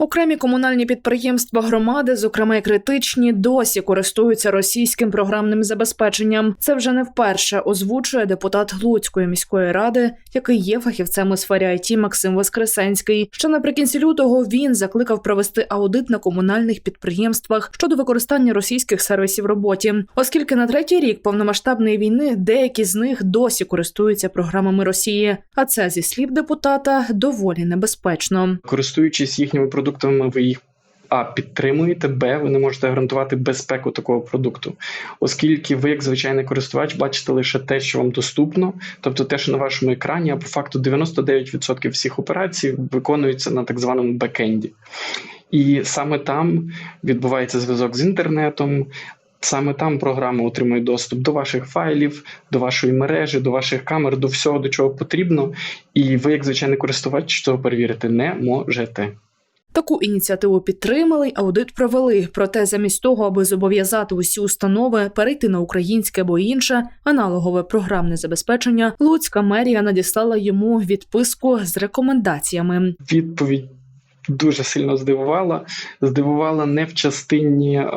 Окремі комунальні підприємства громади, зокрема й критичні, досі користуються російським програмним забезпеченням. Це вже не вперше озвучує депутат Луцької міської ради, який є фахівцем у сфері IT Максим Воскресенський. Ще наприкінці лютого він закликав провести аудит на комунальних підприємствах щодо використання російських сервісів роботі, оскільки на третій рік повномасштабної війни деякі з них досі користуються програмами Росії. А це зі слів депутата доволі небезпечно. користуючись їхніми продуктами, ви їх а підтримуєте, б, ви не можете гарантувати безпеку такого продукту, оскільки ви, як звичайний користувач, бачите лише те, що вам доступно, тобто те, що на вашому екрані, а по факту 99% всіх операцій виконуються на так званому бекенді. І саме там відбувається зв'язок з інтернетом. Саме там програма отримує доступ до ваших файлів, до вашої мережі, до ваших камер, до всього, до чого потрібно. І ви, як звичайний користувач, цього перевірити не можете. Таку ініціативу підтримали аудит провели. Проте, замість того, аби зобов'язати усі установи перейти на українське або інше аналогове програмне забезпечення, Луцька мерія надіслала йому відписку з рекомендаціями. Відповідь дуже сильно здивувала. Здивувала не в частині е,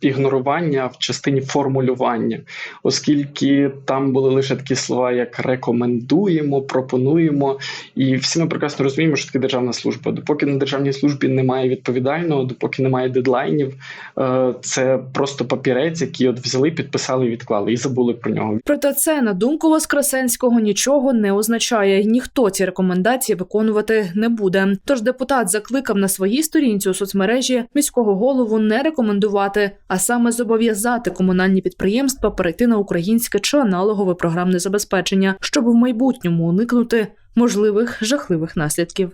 ігнорування, а в частині формулювання, оскільки там були лише такі слова, як рекомендуємо, пропонуємо. І всі ми прекрасно розуміємо, що таке державна служба. Допоки на державній службі немає відповідального, допоки немає дедлайнів, е, це просто папірець, який от взяли, підписали і відклали, і забули про нього. Проте це, на думку Воскресенського, нічого не означає. Ніхто ці рекомендації виконувати не буде. Тож депутат закликав на своїй сторінці у соцмережі міського голову не рекомендувати, а саме зобов'язати комунальні підприємства перейти на українське чи аналогове програмне забезпечення, щоб в майбутньому уникнути можливих жахливих наслідків.